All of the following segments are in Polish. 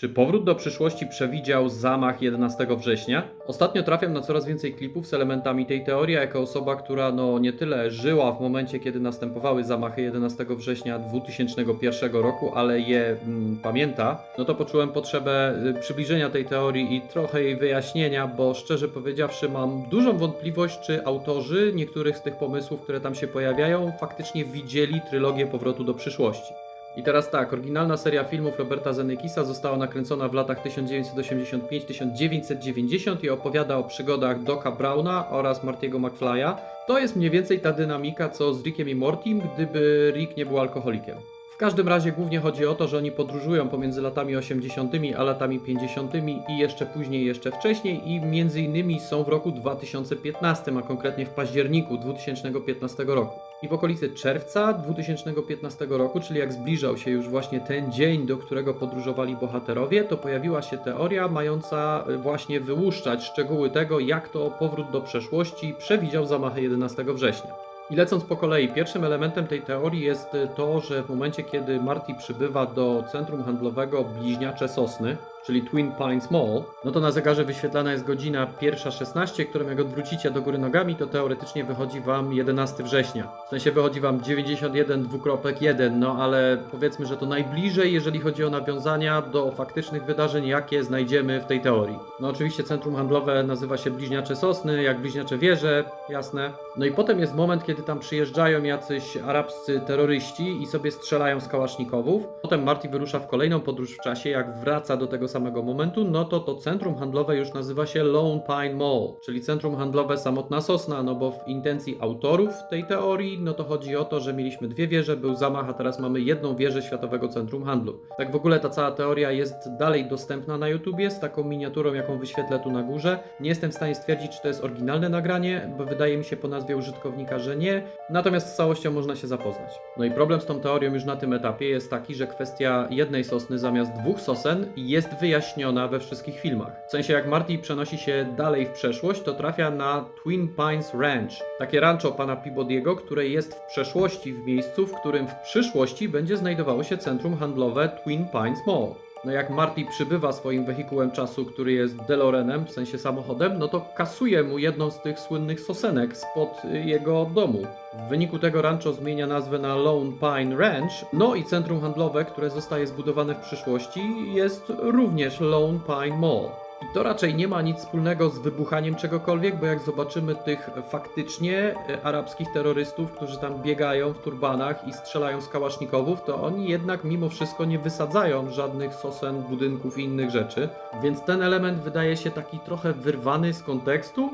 Czy powrót do przyszłości przewidział zamach 11 września? Ostatnio trafiam na coraz więcej klipów z elementami tej teorii, a jako osoba, która no nie tyle żyła w momencie, kiedy następowały zamachy 11 września 2001 roku, ale je mm, pamięta, no to poczułem potrzebę y, przybliżenia tej teorii i trochę jej wyjaśnienia, bo szczerze powiedziawszy mam dużą wątpliwość, czy autorzy niektórych z tych pomysłów, które tam się pojawiają, faktycznie widzieli trylogię powrotu do przyszłości. I teraz tak, oryginalna seria filmów Roberta Zemeckisa została nakręcona w latach 1985-1990 i opowiada o przygodach Doca Browna oraz Martiego McFly'a. To jest mniej więcej ta dynamika co z Rickiem i Mortim, gdyby Rick nie był alkoholikiem. W każdym razie głównie chodzi o to, że oni podróżują pomiędzy latami 80. a latami 50. i jeszcze później, jeszcze wcześniej i między innymi są w roku 2015, a konkretnie w październiku 2015 roku. I w okolicy czerwca 2015 roku, czyli jak zbliżał się już właśnie ten dzień, do którego podróżowali bohaterowie, to pojawiła się teoria mająca y, właśnie wyłuszczać szczegóły tego, jak to powrót do przeszłości przewidział zamachy 11 września. I lecąc po kolei, pierwszym elementem tej teorii jest to, że w momencie, kiedy Marty przybywa do centrum handlowego Bliźniacze Sosny, czyli Twin Pines Mall, no to na zegarze wyświetlana jest godzina 1.16, którą jak odwrócicie do góry nogami, to teoretycznie wychodzi Wam 11 września. W sensie wychodzi Wam 91 dwukropek 1, no ale powiedzmy, że to najbliżej, jeżeli chodzi o nawiązania do faktycznych wydarzeń, jakie znajdziemy w tej teorii. No oczywiście centrum handlowe nazywa się Bliźniacze Sosny, jak Bliźniacze Wieże, jasne. No i potem jest moment, kiedy tam przyjeżdżają jacyś arabscy terroryści i sobie strzelają z kałasznikowów. Potem Marty wyrusza w kolejną podróż w czasie, jak wraca do tego samego momentu, no to to centrum handlowe już nazywa się Lone Pine Mall, czyli centrum handlowe Samotna Sosna, no bo w intencji autorów tej teorii, no to chodzi o to, że mieliśmy dwie wieże, był zamach, a teraz mamy jedną wieżę Światowego Centrum Handlu. Tak w ogóle ta cała teoria jest dalej dostępna na YouTubie z taką miniaturą, jaką wyświetlę tu na górze. Nie jestem w stanie stwierdzić, czy to jest oryginalne nagranie, bo wydaje mi się po nazwie użytkownika, że nie, natomiast z całością można się zapoznać. No i problem z tą teorią już na tym etapie jest taki, że kwestia jednej sosny zamiast dwóch sosen jest wyjaśniona we wszystkich filmach. W sensie jak Marty przenosi się dalej w przeszłość, to trafia na Twin Pines Ranch, takie rancho pana Peabody'ego, które jest w przeszłości w miejscu, w którym w przyszłości będzie znajdowało się centrum handlowe Twin Pines Mall. No jak Marty przybywa swoim wehikułem czasu, który jest DeLoreanem, w sensie samochodem, no to kasuje mu jedną z tych słynnych sosenek spod y, jego domu. W wyniku tego rancho zmienia nazwę na Lone Pine Ranch, no i centrum handlowe, które zostaje zbudowane w przyszłości, jest również Lone Pine Mall. I to raczej nie ma nic wspólnego z wybuchaniem czegokolwiek, bo jak zobaczymy tych faktycznie e, arabskich terrorystów, którzy tam biegają w turbanach i strzelają z kałasznikowów, to oni jednak mimo wszystko nie wysadzają żadnych sosen, budynków i innych rzeczy. Więc ten element wydaje się taki trochę wyrwany z kontekstu.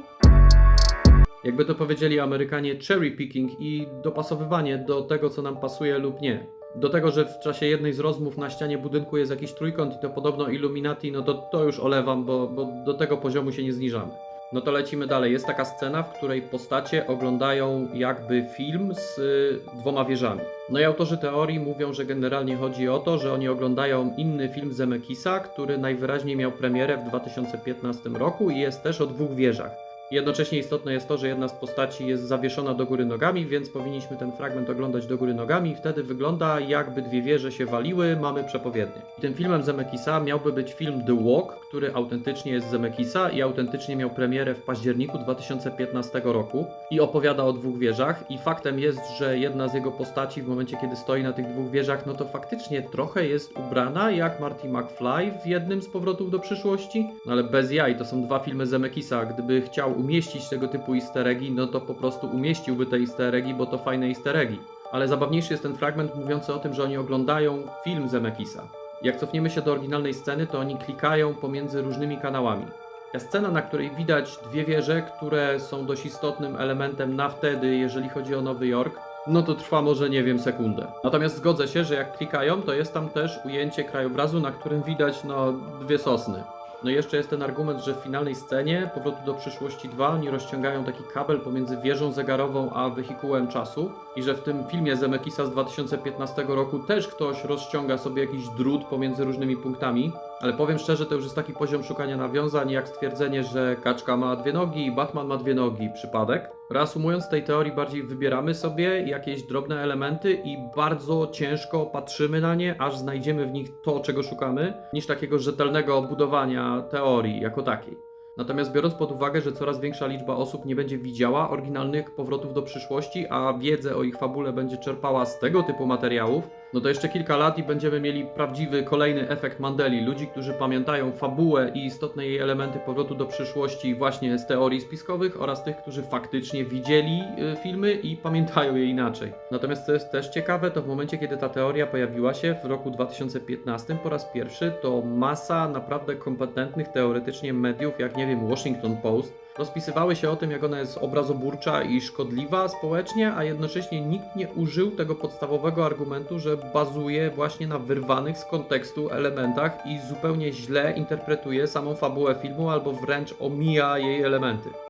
Jakby to powiedzieli Amerykanie, cherry picking i dopasowywanie do tego, co nam pasuje lub nie. Do tego, że w czasie jednej z rozmów na ścianie budynku jest jakiś trójkąt i to podobno Illuminati, no to to już olewam, bo, bo do tego poziomu się nie zniżamy. No to lecimy dalej. Jest taka scena, w której postacie oglądają jakby film z y, dwoma wieżami. No i autorzy teorii mówią, że generalnie chodzi o to, że oni oglądają inny film Zemekisa, który najwyraźniej miał premierę w 2015 roku i jest też o dwóch wieżach. Jednocześnie istotne jest to, że jedna z postaci jest zawieszona do góry nogami, więc powinniśmy ten fragment oglądać do góry nogami. Wtedy wygląda jakby dwie wieże się waliły, mamy przepowiednie. I tym filmem Zemekisa miałby być film The Walk, który autentycznie jest Zemekisa i autentycznie miał premierę w październiku 2015 roku i opowiada o dwóch wieżach. I faktem jest, że jedna z jego postaci w momencie kiedy stoi na tych dwóch wieżach, no to faktycznie trochę jest ubrana jak Marty McFly w jednym z powrotów do przyszłości, no ale bez jaj, to są dwa filmy Zemekisa, gdyby chciał umieścić tego typu easter eggi, no to po prostu umieściłby te easter eggi, bo to fajne easter eggi. Ale zabawniejszy jest ten fragment mówiący o tym, że oni oglądają film Zemekisa. Jak cofniemy się do oryginalnej sceny, to oni klikają pomiędzy różnymi kanałami. Ta scena, na której widać dwie wieże, które są dość istotnym elementem na wtedy, jeżeli chodzi o Nowy Jork, no to trwa może, nie wiem, sekundę. Natomiast zgodzę się, że jak klikają, to jest tam też ujęcie krajobrazu, na którym widać, no, dwie sosny. No i jeszcze jest ten argument, że w finalnej scenie Powrotu do przyszłości 2 oni rozciągają taki kabel pomiędzy wieżą zegarową a wehikułem czasu i że w tym filmie Zemekisa z 2015 roku też ktoś rozciąga sobie jakiś drut pomiędzy różnymi punktami. Ale powiem szczerze, to już jest taki poziom szukania nawiązań, jak stwierdzenie, że kaczka ma dwie nogi i Batman ma dwie nogi. Przypadek? Reasumując, tej teorii bardziej wybieramy sobie jakieś drobne elementy i bardzo ciężko patrzymy na nie, aż znajdziemy w nich to, czego szukamy, niż takiego rzetelnego budowania teorii jako takiej. Natomiast biorąc pod uwagę, że coraz większa liczba osób nie będzie widziała oryginalnych powrotów do przyszłości, a wiedzę o ich fabule będzie czerpała z tego typu materiałów, no to jeszcze kilka lat i będziemy mieli prawdziwy kolejny efekt Mandeli. Ludzi, którzy pamiętają fabułę i istotne jej elementy powrotu do przyszłości właśnie z teorii spiskowych oraz tych, którzy faktycznie widzieli y, filmy i pamiętają je inaczej. Natomiast co jest też ciekawe, to w momencie, kiedy ta teoria pojawiła się w roku 2015 po raz pierwszy, to masa naprawdę kompetentnych teoretycznie mediów, jak nie wiem, Washington Post, rozpisywały się o tym, jak ona jest obrazoburcza i szkodliwa społecznie, a jednocześnie nikt nie użył tego podstawowego argumentu, że bazuje właśnie na wyrwanych z kontekstu elementach i zupełnie źle interpretuje samą fabułę filmu albo wręcz omija jej elementy.